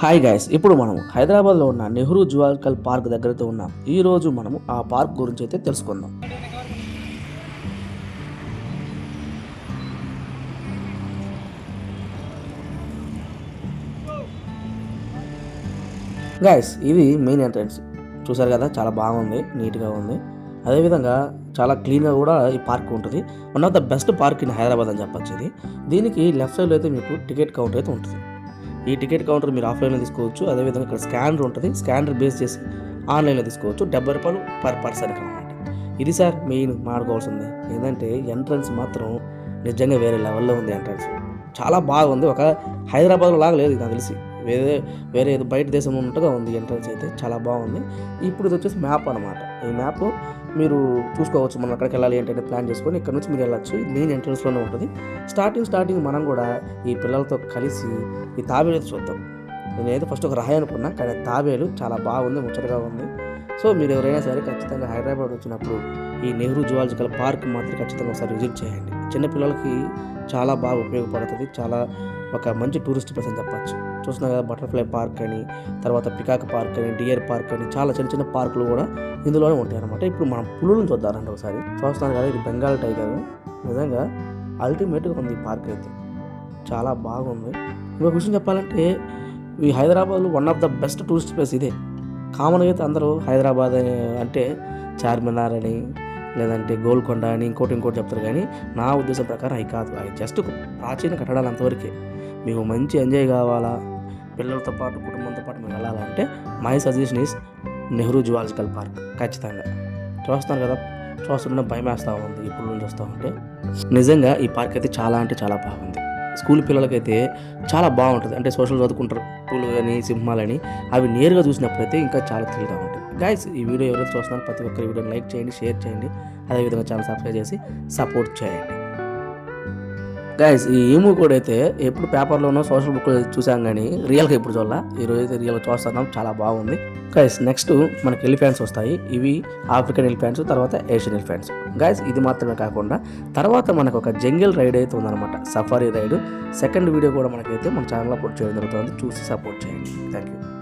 Hi guys ఇప్పుడు మనం హైదరాబాద్లో ఉన్న నెహ్రూ జువాలజికల్ పార్క్ దగ్గరతో ఉన్నాం ఈరోజు మనం ఆ పార్క్ గురించి అయితే తెలుసుకుందాం. గైస్ ఇది మెయిన్ ఎంట్రన్స్ చూసారు కదా చాలా బాగుంది నీట్గా ఉంది. అదేవిధంగా చాలా క్లీన్గా కూడా ఈ పార్క్ ఉంటుంది. One of the best park in Hyderabad అని చెప్పచ్చు ఇది. దీనికి లెఫ్ట్ సైడ్లో అయితే మీకు టికెట్ కౌంటర్ అయితే ఉంటుంది. ఈ టికెట్ కౌంటర్ మీరు ఆఫ్లైన్లో తీసుకోవచ్చు. అదేవిధంగా ఇక్కడ స్కానర్ ఉంటుంది. స్కానర్ బేస్ చేసి ఆన్లైన్లో తీసుకోవచ్చు. డెబ్బై రూపాయలు పర్ పర్సన్కి అనమాట ఇది సార్ మెయిన్ మాడుకోవాల్సింది ఏంటంటే ఎంట్రన్స్ మాత్రం నిజంగా వేరే లెవెల్లో ఉంది ఎంట్రన్స్. చాలా బాగుంది. ఒక హైదరాబాద్లో లాగా లేదు నాకు తెలిసి. వేరే వేరే ఏదో బయట దేశం ఉన్నట్టుగా ఉంది ఎంట్రన్స్ అయితే చాలా బాగుంది. ఇప్పుడు ఇది వచ్చేసి మ్యాప్ అనమాట ఈ మ్యాప్ మీరు చూసుకోవచ్చు మనం అక్కడికి వెళ్ళాలి అంటే ప్లాన్ చేసుకొని ఇక్కడ నుంచి మీరు వెళ్ళచ్చు. ఇది మెయిన్ ఎంట్రన్స్లోనే ఉంటుంది. స్టార్టింగ్ స్టార్టింగ్ మనం కూడా ఈ పిల్లలతో కలిసి ఈ తాబేలు అయితే చూద్దాం. నేనైతే ఫస్ట్ ఒక రాయి అనుకున్నా కానీ తాబేలు చాలా బాగుంది ముచ్చటగా ఉంది. సో మీరు ఎవరైనా సరే ఖచ్చితంగా హైదరాబాద్ వచ్చినప్పుడు ఈ నెహ్రూ జువాలజికల్ పార్క్ మాత్రం ఖచ్చితంగా ఒకసారి విజిట్ చేయండి. చిన్నపిల్లలకి చాలా బాగా ఉపయోగపడుతుంది చాలా ఒక మంచి టూరిస్ట్ ప్లేస్ అని చెప్పచ్చు. చూస్తున్నా కదా బటర్ఫ్లై పార్క్ అని తర్వాత పికాక్ పార్క్ అని డియర్ పార్క్ అని చాలా చిన్న చిన్న పార్కులు కూడా ఇందులోనే ఉంటాయి అనమాట ఇప్పుడు మనం పులులను చూద్దామండి ఒకసారి. చూస్తున్నాను కదా ఇది బెంగాల్ టైగర్. నిజంగా అల్టిమేట్గా ఉంది ఈ పార్క్ అయితే. చాలా బాగుంది. ఇంకొక విషయం చెప్పాలంటే ఈ హైదరాబాద్లో one of the best tourist place ఇదే. కామన్గా అయితే అందరూ హైదరాబాద్ అని అంటే చార్మినార్ అని లేదంటే గోల్కొండ అని ఇంకోటి ఇంకోటి చెప్తారు. కానీ నా ఉద్దేశం ప్రకారం అవి కాదు. అవి జస్ట్ ప్రాచీన కట్టడాలు అంతవరకే. మీకు మంచి ఎంజాయ్ కావాలా? పిల్లలతో పాటు కుటుంబంతో పాటు మీరు వెళ్ళాలంటే my suggestion is Nehru zoological park. ఖచ్చితంగా. చూస్తాను కదా చూస్తుంటే భయం వేస్తూ ఉంది. ఇప్పుడు నుంచి వస్తూ ఉంటే. నిజంగా ఈ పార్క్ అయితే చాలా అంటే చాలా బాగుంది. స్కూల్ పిల్లలకైతే చాలా బాగుంటుంది. అంటే సోషల్ చదువుకుంటారు. పూలు కానీ సింహాలని అవి నేరుగా చూసినప్పుడైతే ఇంకా చాలా థ్రిల్గా ఉంటుంది. గాయస్ ఈ వీడియో ఎవరైతే చూస్తున్నారో ప్రతి ఒక్కరి వీడియోని లైక్ చేయండి షేర్ చేయండి. అదేవిధంగా ఛానల్ సబ్స్క్రైబ్ చేసి సపోర్ట్ చేయండి. గైస్ ఈ ఈము కూడా అయితే ఎప్పుడు పేపర్లోనో సోషల్ బుక్ చూసాం కానీ రియల్గా ఇప్పుడు చూడాల? ఈ రోజు అయితే రియల్గా చూస్తున్నాం చాలా బాగుంది. గైస్ నెక్స్ట్ మనకి ఎలిఫెంట్స్ వస్తాయి. ఇవి ఆఫ్రికన్ ఎలిఫెంట్స్ తర్వాత ఏషియన్ ఎలిఫెంట్స్ గైస్ ఇది మాత్రమే కాకుండా తర్వాత మనకు ఒక జంగిల్ రైడ్ అయితే ఉందన్నమాట. సఫారీ రైడ్ సెకండ్ వీడియో కూడా మనకైతే మన ఛానల్లో అప్లోడ్ చేయడం జరుగుతుంది. చూసి సపోర్ట్ చేయండి. Thank you